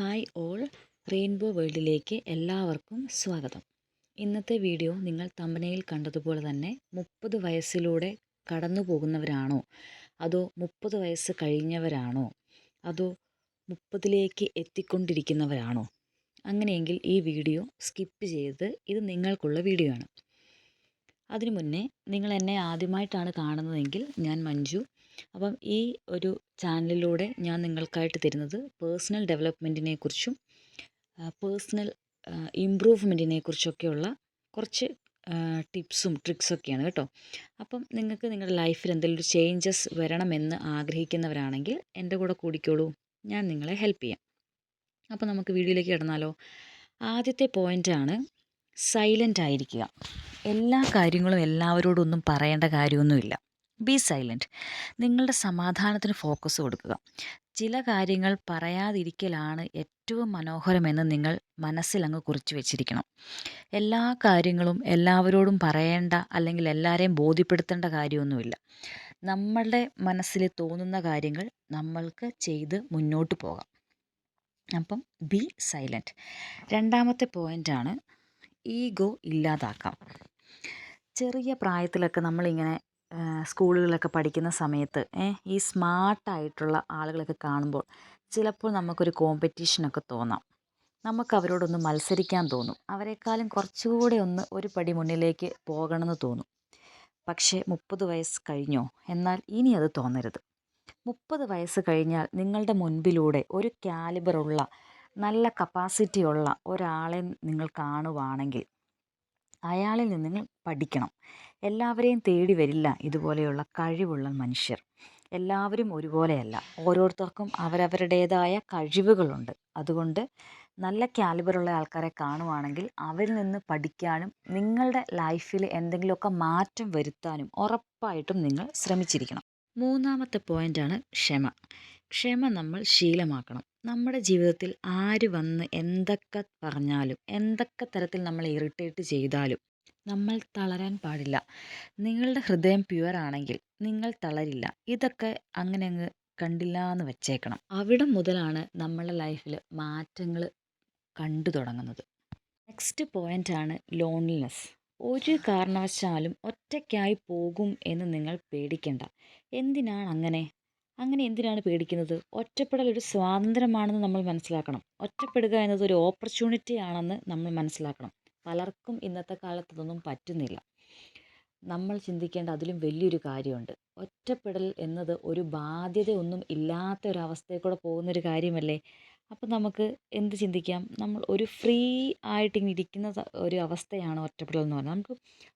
Hi all. Rainbow വേൾഡിലേക്ക് എല്ലാവർക്കും സ്വാഗതം. ഇന്നത്തെ വീഡിയോ നിങ്ങൾ തമ്പനയിൽ കണ്ടതുപോലെ തന്നെ മുപ്പത് വയസ്സിലൂടെ കടന്നു പോകുന്നവരാണോ? അതോ മുപ്പത് വയസ്സ് കഴിഞ്ഞവരാണോ? അതോ മുപ്പതിലേക്ക് എത്തിക്കൊണ്ടിരിക്കുന്നവരാണോ? അങ്ങനെയെങ്കിൽ ഈ വീഡിയോ സ്കിപ്പ് ചെയ്ത് ഇത് നിങ്ങൾക്കുള്ള വീഡിയോ ആണ്. അതിനു മുന്നേ നിങ്ങൾ എന്നെ ആദ്യമായിട്ടാണ് കാണുന്നതെങ്കിൽ ഞാൻ മഞ്ജു. അപ്പം ഈ ഒരു ചാനലിലൂടെ ഞാൻ നിങ്ങൾക്കായിട്ട് തരുന്നത് പേഴ്സണൽ ഡെവലപ്മെന്റിനെ കുറിച്ചും പേഴ്സണൽ ഇമ്പ്രൂവ്മെന്റിനെ കുറിച്ചൊക്കെയുള്ള കുറച്ച് ടിപ്സും ട്രിക്സൊക്കെയാണ് കേട്ടോ. അപ്പം നിങ്ങൾക്ക് നിങ്ങളുടെ ലൈഫിൽ എന്തെങ്കിലും ചേഞ്ചസ് വരണമെന്ന് ആഗ്രഹിക്കുന്നവരാണെങ്കിൽ എന്റെ കൂടെ കൂടിക്കോളൂ. ഞാൻ നിങ്ങളെ ഹെൽപ്പ് ചെയ്യാം. അപ്പോൾ നമുക്ക് വീഡിയോയിലേക്ക് കിടന്നാലോ. ആദ്യത്തെ പോയിന്റാണ് സൈലന്റ് ആയിരിക്കുക. എല്ലാ കാര്യങ്ങളും എല്ലാവരോടും ഒന്നും പറയേണ്ട കാര്യമൊന്നുമില്ല. ബി സൈലന്റ് നിങ്ങളുടെ സമാധാനത്തിന് ഫോക്കസ് കൊടുക്കുക. ചില കാര്യങ്ങൾ പറയാതിരിക്കലാണ് ഏറ്റവും മനോഹരമെന്ന് നിങ്ങൾ മനസ്സിലങ്ങ് കുറിച്ച് വെച്ചിരിക്കണം. എല്ലാ കാര്യങ്ങളും എല്ലാവരോടും പറയേണ്ട അല്ലെങ്കിൽ എല്ലാവരെയും ബോധ്യപ്പെടുത്തേണ്ട കാര്യമൊന്നുമില്ല. നമ്മളുടെ മനസ്സിൽ തോന്നുന്ന കാര്യങ്ങൾ നമ്മൾക്ക് ചെയ്ത് മുന്നോട്ട് പോകാം. അപ്പം ബി സൈലന്റ് രണ്ടാമത്തെ പോയിന്റാണ് ഈഗോ ഇല്ലാതാക്കാം. ചെറിയ പ്രായത്തിലൊക്കെ നമ്മളിങ്ങനെ സ്കൂളുകളിലൊക്കെ പഠിക്കുന്ന സമയത്ത് ഈ സ്മാർട്ടായിട്ടുള്ള ആളുകളൊക്കെ കാണുമ്പോൾ ചിലപ്പോൾ നമുക്കൊരു കോമ്പറ്റീഷനൊക്കെ തോന്നാം. നമുക്ക് അവരോടൊന്ന് മത്സരിക്കാൻ തോന്നും. അവരെക്കാളും കുറച്ചുകൂടെ ഒന്ന് ഒരു പടി മുന്നിലേക്ക് പോകണമെന്ന് തോന്നും. പക്ഷേ മുപ്പത് വയസ്സ് കഴിഞ്ഞോ? എന്നാൽ ഇനി അത് തോന്നരുത്. മുപ്പത് വയസ്സ് കഴിഞ്ഞാൽ നിങ്ങളുടെ മുൻപിലൂടെ ഒരു കാലിബറുള്ള നല്ല കപ്പാസിറ്റി ഉള്ള ഒരാളെ നിങ്ങൾ കാണുവാണെങ്കിൽ അയാളിൽ നിന്ന് നിങ്ങൾ പഠിക്കണം. എല്ലാവരെയും തേടി വരില്ല ഇതുപോലെയുള്ള കഴിവുള്ള മനുഷ്യർ. എല്ലാവരും ഒരുപോലെയല്ല. ഓരോരുത്തർക്കും അവരവരുടേതായ കഴിവുകളുണ്ട്. അതുകൊണ്ട് നല്ല കാലിബറുള്ള ആൾക്കാരെ കാണുവാണെങ്കിൽ അവരിൽ നിന്ന് പഠിക്കാനും നിങ്ങളുടെ ലൈഫിൽ എന്തെങ്കിലുമൊക്കെ മാറ്റം വരുത്താനും ഉറപ്പായിട്ടും നിങ്ങൾ ശ്രമിച്ചിരിക്കണം. മൂന്നാമത്തെ പോയിന്റാണ് ക്ഷമ. ക്ഷമ നമ്മൾ ശീലമാക്കണം. നമ്മുടെ ജീവിതത്തിൽ ആര് വന്ന് എന്തൊക്കെ പറഞ്ഞാലും എന്തൊക്കെ തരത്തിൽ നമ്മളെ ഇറിറ്റേറ്റ് ചെയ്താലും നമ്മൾ തളരാൻ പാടില്ല. നിങ്ങളുടെ ഹൃദയം പ്യുവർ ആണെങ്കിൽ നിങ്ങൾ തളരില്ല. ഇതൊക്കെ അങ്ങനെ അങ്ങ് കണ്ടില്ല എന്ന് വെച്ചേക്കണം. അവിടെ മുതലാണ് നമ്മുടെ ലൈഫിൽ മാറ്റങ്ങൾ കണ്ടു തുടങ്ങുന്നത്. നെക്സ്റ്റ് പോയിന്റാണ് ലോൺലിനെസ് ഒരു കാരണവശാലും ഒറ്റയ്ക്കായി പോകും എന്ന് നിങ്ങൾ പേടിക്കേണ്ട. എന്തിനാണ് അങ്ങനെ? അങ്ങനെ എന്തിനാണ് പേടിക്കുന്നത്? ഒറ്റപ്പെടൽ ഒരു സ്വാതന്ത്ര്യമാണെന്ന് നമ്മൾ മനസ്സിലാക്കണം. ഒറ്റപ്പെടുക എന്നത് ഒരു ഓപ്പർച്യൂണിറ്റി ആണെന്ന് നമ്മൾ മനസ്സിലാക്കണം. പലർക്കും ഇന്നത്തെ കാലത്ത് ഇതൊന്നും പറ്റുന്നില്ല. നമ്മൾ ചിന്തിക്കേണ്ട അതിലും വലിയൊരു കാര്യമുണ്ട്. ഒറ്റപ്പെടൽ എന്നത് ഒരു ബാധ്യതയൊന്നും ഇല്ലാത്ത ഒരു അവസ്ഥയിൽ കൂടെ പോകുന്നൊരു കാര്യമല്ലേ? അപ്പം നമുക്ക് എന്ത് ചിന്തിക്കാം? നമ്മൾ ഒരു ഫ്രീ ആയിട്ട് ഇങ്ങനെ ഇരിക്കുന്ന ഒരു അവസ്ഥയാണ് ഒറ്റപ്പെടൽ എന്ന് പറഞ്ഞാൽ. നമുക്ക്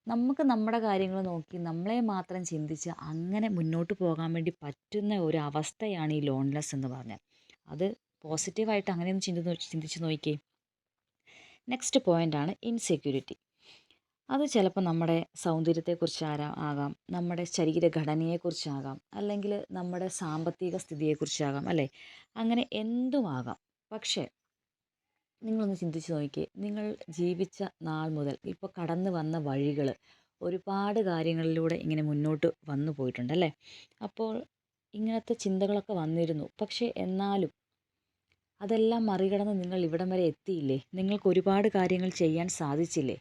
നമുക്ക് നമ്മുടെ കാര്യങ്ങൾ നോക്കി നമ്മളെ മാത്രം ചിന്തിച്ച് അങ്ങനെ മുന്നോട്ട് പോകാൻ വേണ്ടി പറ്റുന്ന ഒരു അവസ്ഥയാണ് ഈ ലോൺലെസ് എന്ന് പറഞ്ഞാൽ. അത് പോസിറ്റീവായിട്ട് അങ്ങനെയൊന്ന് ചിന്തി ചിന്തിച്ച് നോക്കിയേ. നെക്സ്റ്റ് പോയിന്റാണ് ഇൻസെക്യൂരിറ്റി അത് ചിലപ്പോൾ നമ്മുടെ സൗന്ദര്യത്തെക്കുറിച്ച് ആരാ ആകാം. നമ്മുടെ ശരീരഘടനയെക്കുറിച്ചാകാം. അല്ലെങ്കിൽ നമ്മുടെ സാമ്പത്തിക സ്ഥിതിയെക്കുറിച്ചാകാം അല്ലേ? അങ്ങനെ എന്തുമാകാം പക്ഷേ നിങ്ങളൊന്ന് ചിന്തിച്ച് നോക്കിയേ നിങ്ങൾ ജീവിച്ച നാൾ മുതൽ ഇപ്പോൾ കടന്നു വന്ന വഴികൾ ഒരുപാട് കാര്യങ്ങളിലൂടെ ഇങ്ങനെ മുന്നോട്ട് വന്നു പോയിട്ടുണ്ടല്ലേ? അപ്പോൾ ഇങ്ങനത്തെ ചിന്തകളൊക്കെ വന്നിരുന്നു. പക്ഷേ എന്നാലും അതെല്ലാം മറികടന്ന് നിങ്ങൾ ഇവിടം വരെ എത്തിയില്ലേ? നിങ്ങൾക്ക് ഒരുപാട് കാര്യങ്ങൾ ചെയ്യാൻ സാധിച്ചില്ലേ?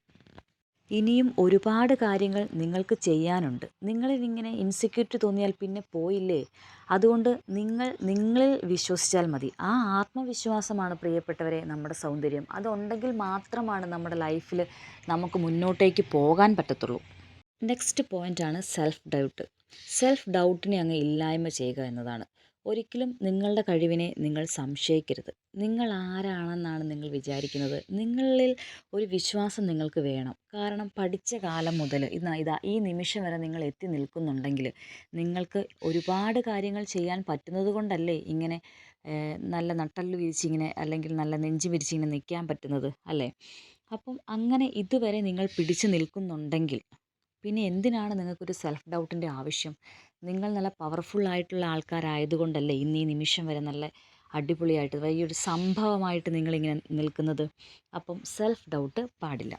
ഇനിയും ഒരുപാട് കാര്യങ്ങൾ നിങ്ങൾക്ക് ചെയ്യാനുണ്ട്. നിങ്ങളിൽ ഇങ്ങനെ ഇൻസെക്യൂരിറ്റി തോന്നിയാൽ പിന്നെ പോയില്ലേ? അതുകൊണ്ട് നിങ്ങൾ നിങ്ങളിൽ വിശ്വസിച്ചാൽ മതി. ആ ആത്മവിശ്വാസമാണ് പ്രിയപ്പെട്ടവരെ നമ്മുടെ സൗന്ദര്യം. അതുണ്ടെങ്കിൽ മാത്രമാണ് നമ്മുടെ ലൈഫിൽ നമുക്ക് മുന്നോട്ടേക്ക് പോകാൻ പറ്റത്തുള്ളൂ. നെക്സ്റ്റ് പോയിന്റാണ് സെൽഫ് ഡൗട്ട് സെൽഫ് ഡൗട്ടിനെ അങ്ങ് ഇല്ലായ്മ ചെയ്യുക എന്നതാണ്. ഒരിക്കലും നിങ്ങളുടെ കഴിവിനെ നിങ്ങൾ സംശയിക്കരുത്. നിങ്ങൾ ആരാണെന്നാണ് നിങ്ങൾ വിചാരിക്കുന്നത്. നിങ്ങളിൽ ഒരു വിശ്വാസം നിങ്ങൾക്ക് വേണം. കാരണം പഠിച്ച കാലം മുതൽ ഇന്ന് ഇതാ ഈ നിമിഷം വരെ നിങ്ങൾ എത്തി നിൽക്കുന്നുണ്ടെങ്കിൽ നിങ്ങൾക്ക് ഒരുപാട് കാര്യങ്ങൾ ചെയ്യാൻ പറ്റുന്നത് കൊണ്ടല്ലേ ഇങ്ങനെ നല്ല നട്ടൽ വിരിച്ചിങ്ങനെ അല്ലെങ്കിൽ നല്ല നെഞ്ച് വിരിച്ചിങ്ങനെ നിൽക്കാൻ പറ്റുന്നത് അല്ലേ? അപ്പം അങ്ങനെ ഇതുവരെ നിങ്ങൾ പിടിച്ചു നിൽക്കുന്നുണ്ടെങ്കിൽ പിന്നെ എന്തിനാണ് നിങ്ങൾക്കൊരു സെൽഫ് ഡൗട്ടിന്റെ ആവശ്യം? നിങ്ങൾ നല്ല പവർഫുൾ ആയിട്ടുള്ള ആൾക്കാരായതുകൊണ്ടല്ലേ ഇന്ന് ഈ നിമിഷം വരെ നല്ല അടിപൊളിയായിട്ട് വലിയൊരു സംഭവമായിട്ട് നിങ്ങളിങ്ങനെ നിൽക്കുന്നത്. അപ്പം സെൽഫ് ഡൗട്ട് പാടില്ല.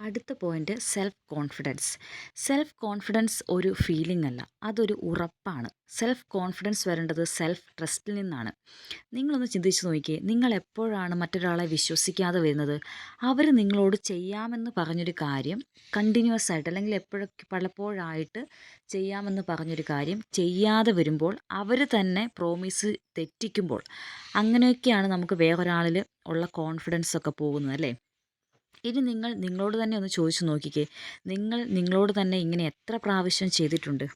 അടുത്ത point self confidence self confidence ഒരു ഫീലിംഗ് അല്ല അതൊരു ഉറപ്പാണ്. സെൽഫ് കോൺഫിഡൻസ് വരേണ്ടത് സെൽഫ് ട്രസ്റ്റിൽ നിന്നാണ്. നിങ്ങളൊന്ന് ചിന്തിച്ച് നോക്കിയേ നിങ്ങൾ എപ്പോഴാണ് മറ്റൊരാളെ വിശ്വസിക്കാതെ വരുന്നത്? അവർ നിങ്ങളോട് ചെയ്യാമെന്ന് പറഞ്ഞൊരു കാര്യം കണ്ടിന്യൂസ് ആയിട്ട് അല്ലെങ്കിൽ എപ്പോഴൊക്കെ പലപ്പോഴായിട്ട് ചെയ്യാമെന്ന് പറഞ്ഞൊരു കാര്യം ചെയ്യാതെ വരുമ്പോൾ അവർ തന്നെ പ്രോമിസ് തെറ്റിക്കുമ്പോൾ അങ്ങനെയൊക്കെയാണ് നമുക്ക് വേറൊരാളിൽ ഉള്ള കോൺഫിഡൻസ് ഒക്കെ പോകുന്നത് അല്ലേ? ഇനി നിങ്ങൾ നിങ്ങളോട് തന്നെ ഒന്ന് ചോദിച്ചു നോക്കിക്കേ. നിങ്ങൾ നിങ്ങളോട് തന്നെ ഇങ്ങനെ എത്ര പ്രാവശ്യം ചെയ്തിട്ടുണ്ട്?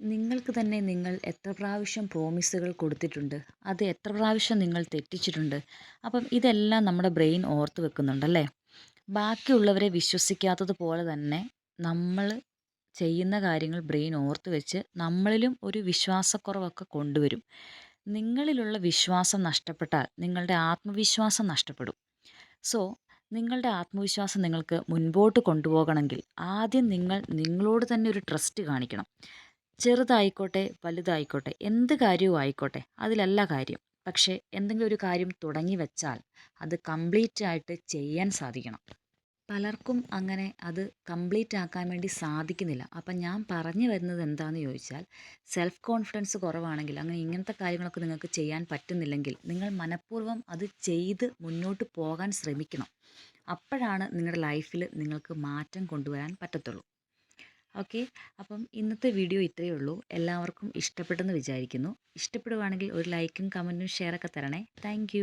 നിങ്ങൾക്ക് തന്നെ നിങ്ങൾ എത്ര പ്രാവശ്യം പ്രോമിസുകൾ കൊടുത്തിട്ടുണ്ട്? അത് എത്ര പ്രാവശ്യം നിങ്ങൾ തെറ്റിച്ചിട്ടുണ്ട്? അപ്പം ഇതെല്ലാം നമ്മുടെ ബ്രെയിൻ ഓർത്ത് വെക്കുന്നുണ്ടല്ലേ ബാക്കിയുള്ളവരെ വിശ്വസിക്കാത്തത് പോലെ തന്നെ നമ്മൾ ചെയ്യുന്ന കാര്യങ്ങൾ ബ്രെയിൻ ഓർത്ത് വെച്ച് നമ്മളിലും ഒരു വിശ്വാസക്കുറവൊക്കെ കൊണ്ടുവരും. നിങ്ങളിലുള്ള വിശ്വാസം നഷ്ടപ്പെട്ടാൽ നിങ്ങളുടെ ആത്മവിശ്വാസം നഷ്ടപ്പെടും. സോ നിങ്ങളുടെ ആത്മവിശ്വാസം നിങ്ങൾക്ക് മുൻപോട്ട് കൊണ്ടുപോകണമെങ്കിൽ ആദ്യം നിങ്ങൾ നിങ്ങളോട് തന്നെ ഒരു ട്രസ്റ്റ് കാണിക്കണം. ചെറുതായിക്കോട്ടെ വലുതായിക്കോട്ടെ എന്ത് കാര്യവും ആയിക്കോട്ടെ അതിലല്ല കാര്യം. പക്ഷേ എന്തെങ്കിലും ഒരു കാര്യം തുടങ്ങി വെച്ചാൽ അത് കംപ്ലീറ്റ് ആയിട്ട് ചെയ്യാൻ സാധിക്കണം. പലർക്കും അങ്ങനെ അത് കംപ്ലീറ്റ് ആക്കാൻ വേണ്ടി സാധിക്കുന്നില്ല. അപ്പം ഞാൻ പറഞ്ഞു വരുന്നത് എന്താണെന്ന് ചോദിച്ചാൽ സെൽഫ് കോൺഫിഡൻസ് കുറവാണെങ്കിൽ അങ്ങനെ ഇങ്ങനത്തെ കാര്യങ്ങളൊക്കെ നിങ്ങൾക്ക് ചെയ്യാൻ പറ്റുന്നില്ലെങ്കിൽ നിങ്ങൾ മനഃപൂർവം അത് ചെയ്ത് മുന്നോട്ട് പോകാൻ ശ്രമിക്കണം. അപ്പോഴാണ് നിങ്ങളുടെ ലൈഫിൽ നിങ്ങൾക്ക് മാറ്റം കൊണ്ടുവരാൻ പറ്റത്തുള്ളൂ. ഓക്കെ? അപ്പം ഇന്നത്തെ വീഡിയോ ഇത്രയേ ഉള്ളൂ. എല്ലാവർക്കും ഇഷ്ടപ്പെട്ടെന്ന് വിചാരിക്കുന്നു. ഇഷ്ടപ്പെടുവാണെങ്കിൽ ഒരു ലൈക്കും കമന്റും ഷെയറൊക്കെ തരണേ. താങ്ക്